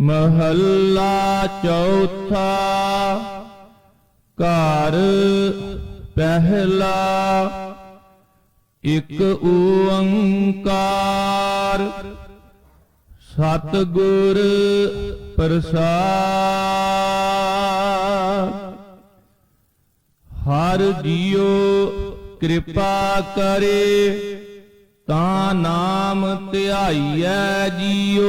ਮਹੱਲਾ ਚੌਥਾ, ਘਰ ਪਹਿਲਾ, ਇੱਕ ਓੰਕਾਰ, ਸਤਿਗੁਰ ਪ੍ਰਸਾਦ। ਹਰ ਜੀਉ ਕਿਰਪਾ ਕਰੇ, ਤਾਂ ਨਾਮ ਧਿਆਈਐ ਜੀਉ।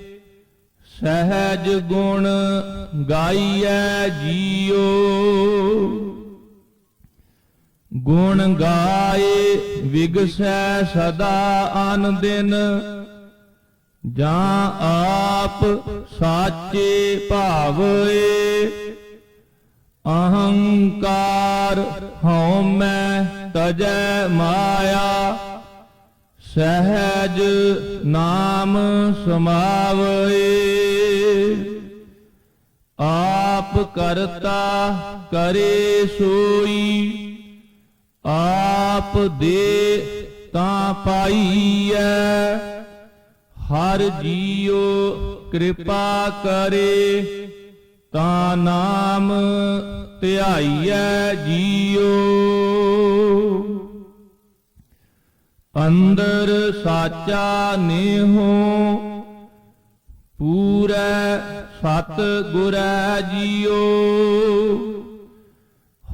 ਸਹਿਜ ਗੁਣ ਗਾਈਐ ਜੀਉ ਗੁਣ ਗਾਏ ਵਿਗਸੈ ਸਦਾ ਅਨ ਦਿਨ ਜਾਂ ਆਪ ਸਾਚੇ ਭਾਵੇ ਅਹੰਕਾਰ ਹਉ ਮੈਂ ਤਜੈ ਮਾਇਆ, ਸਹਿਜ ਨਾਮ ਸਮਾਵਏ। ਆਪ ਕਰਤਾ ਕਰੇ ਸੋਈ, ਆਪ ਦੇ ਤਾਂ ਪਾਈਐ। ਹਰ ਜੀਉ ਕਿਰਪਾ ਕਰੇ, ਤਾਂ ਨਾਮ ਧਿਆਈਐ ਜੀਉ। ਅੰਦਰ ਸਾਚਾ ਨੇਹੋ ਪੂਰੈ ਸਤ ਗੁਰੈ ਜੀਉ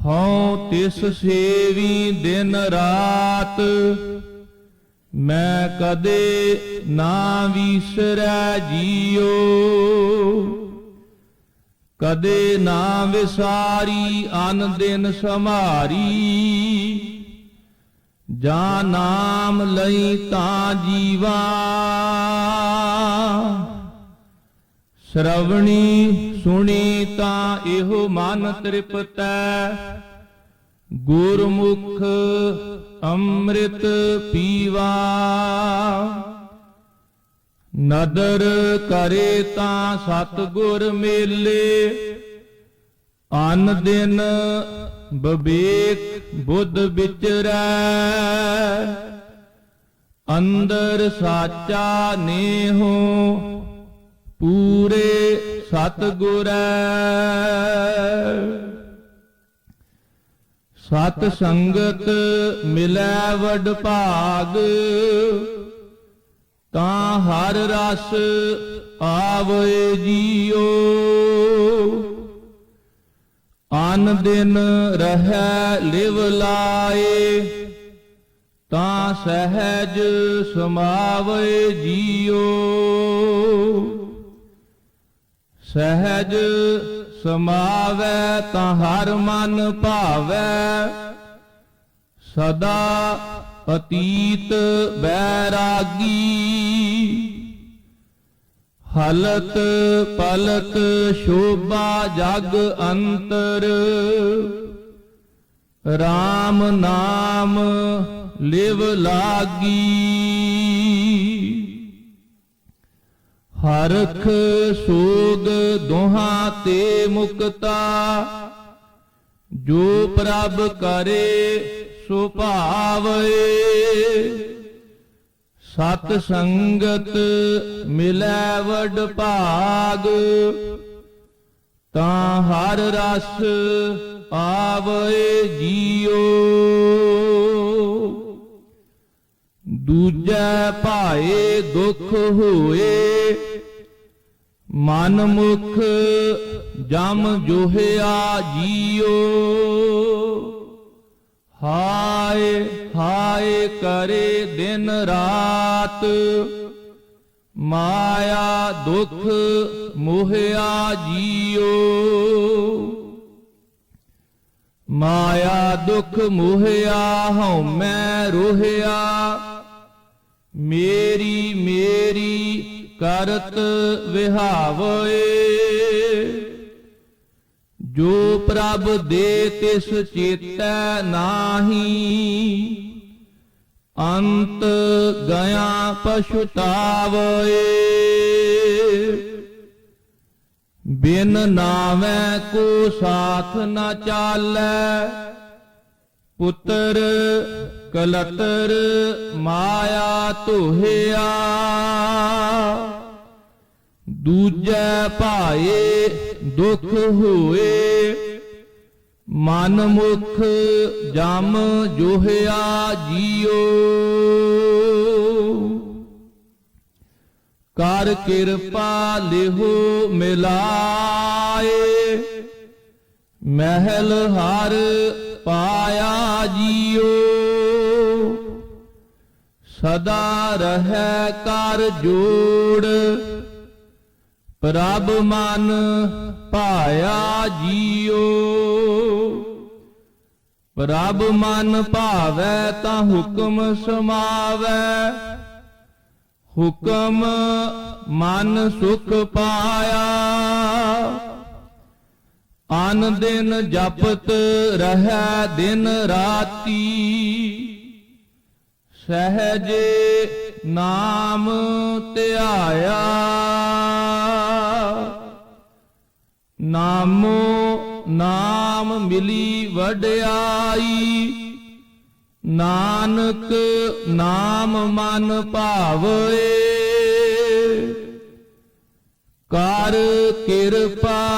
ਹਉ ਤਿਸ ਸੇਵੀ ਦਿਨ ਰਾਤ, ਮੈਂ ਕਦੇ ਨਾ ਵਿਸਰੈ ਜੀਓ। ਕਦੇ ਨਾ ਵਿਸਾਰੀ ਅਨ ਦਿਨ ਸਮਾਰੀ ਜਾਂ ਨਾਮ ਲਈ ਤਾਂ ਜੀਵਾ। ਸ਼ਰਵਣੀ ਸੁਣੀ ਤਾਂ ਇਹੋ ਮਨ ਤ੍ਰਿਪਤੈ। ਗੁਰਮੁਖ ਅੰਮ੍ਰਿਤ ਪੀਵਾ। ਨਦਰ ਕਰੇ ਤਾਂ ਸਤਗੁਰ ਮੇਲੇ। ਅਨ ਦਿਨ ਬਵੇਕ ਬੁੱਧ ਵਿਚਰੈ। ਅੰਦਰ ਸਾਚਾ ਨੇਹੋ ਪੂਰੇ ਸਤਗੁਰੈ ਸਤ ਸੰਗਤ ਮਿਲੈ ਵਡ ਭਾਗ, ਤਾਂ ਹਰ ਰਸ ਆਵੇ ਜੀਓ। ਅਨ ਦਿਨ ਰਹੈ ਲਿਵ ਲਾਏ, ਤਾਂ ਸਹਿਜ ਸਮਾਵੇ ਜੀਓ। ਸਹਿਜ ਸਮਾਵੈ ਤਾਂ ਹਰ ਮਨ ਭਾਵੈ। ਸਦਾ ਅਤੀਤ ਬੈਰਾਗੀ। ਹਲਤ ਪਲਤ ਸ਼ੋਭਾ ਜਗ ਅੰਤਰ। RAM ਨਾਮ ਲਿਵ ਲਾਗੀ। ਹਰਖ ਸੋਗ ਦੋਹਾਂ ਤੇ ਮੁਕਤਾ। ਜੋ ਪ੍ਰਭ ਕਰੇ, ਸੋ ਭਾਵੇ ਸਤ ਸੰਗਤ ਮਿਲੈ ਵਡ ਭਾਗ। ਤਾਂ ਹਰ ਰਸ ਆਵੇ ਜੀਓ। ਦੂਜੈ ਭਾਏ ਦੁਖ ਹੋਏ ਮਨ ਮੁਖ ਜਮ ਜੋਹਿਆ ਜੀਓ। ਹਾਏ ਹਾਏ ਕਰੇ ਦਿਨ ਰਾਤ। ਮਾਇਆ ਦੁਖ ਮੋਹਿਆ ਜੀਓ। ਮਾਇਆ ਦੁਖ ਮੋਹਿਆ ਹਉ ਮੈਂ ਰੋਹਿਆ। ਮੇਰੀ ਮੇਰੀ ਕਰਤ ਵਿਹਾਵੇ, ਜੋ ਪ੍ਰਭ ਦੇ ਤਿਸ ਚੇਤੈ ਨਾਹੀ, ਅੰਤ ਗਿਆ ਪਛੁਤਾਵੇ। ਬਿਨ ਨਾਵੇਂ ਕੋ ਸਾਥ ਨਾ ਚਾਲੈ ਪੁੱਤਰ ਕਲਤਰ ਮਾਇਆ ਧੋਹਿਆ। ਦੂਜੈ ਭਾਏ ਦੁਖ ਹੋਏ, ਮਨ ਮੁਖ ਜਮ ਜੋਹਿਆ ਜੀਓ। ਕਰ ਕਿਰਪਾ ਲਿਹੋ ਮਿਲਾਏ, ਮਹਿਲ ਹਰ ਪਾਇਆ ਜੀਓ। ਸਦਾ ਰਹੈ ਕਰ ਜੋੜ। ਪ੍ਰਭ ਮਨ ਭਾਇਆ ਜੀਓ। ਪ੍ਰਭ ਮਨ ਭਾਵੈ ਤਾਂ ਹੁਕਮ ਸਮਾਵੈ। ਹੁਕਮ ਮਨ ਸੁਖ ਪਾਇਆ। ਅਨ ਦਿਨ ਜਪਤ ਰਹੈ ਦਿਨ ਰਾਤੀ। ਸਹਜੇ ਨਾਮ ਧਿਆਇਆ। ਨਾਮੋ ਨਾਮ ਮਿਲੀ ਵਡਿਆਈ। ਨਾਨਕ ਨਾਮ ਮਨ ਭਾਵੇ ਕਰ ਕਿਰਪਾ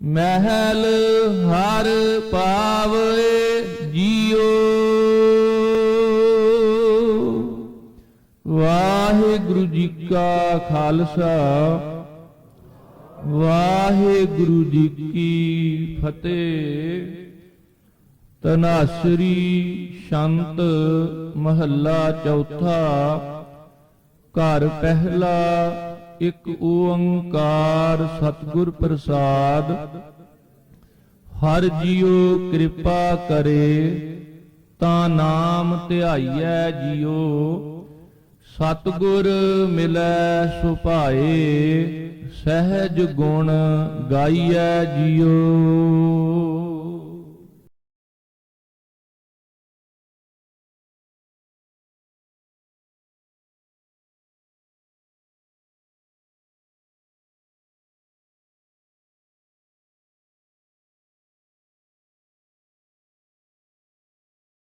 ਮਹਿਲ ਹਰ ਪਾਵੇ ਜੀਓ। ਵਾਹਿਗੁਰੂ ਜੀ ਕਾ ਖਾਲਸਾ, ਵਾਹਿਗੁਰੂ ਜੀ ਕੀ ਫਤਿਹ। ਤਨਾਸਰੀ ਸ਼ੰਤ ਮਹੱਲਾ ਚੌਥਾ, ਘਰ ਪਹਿਲਾ ਇਕ ਓੰਕਾਰ ਸਤਿਗੁਰ ਪ੍ਰਸਾਦ। ਹਰ ਜੀਉ ਕਿਰਪਾ ਕਰੇ, ਤਾਂ ਨਾਮ ਧਿਆਈਐ ਜੀਉ। ਸਤਿਗੁਰ ਮਿਲੈ ਸੁਭਾਏ, ਸਹਿਜ ਗੁਣ ਗਾਈਐ ਜੀਉ।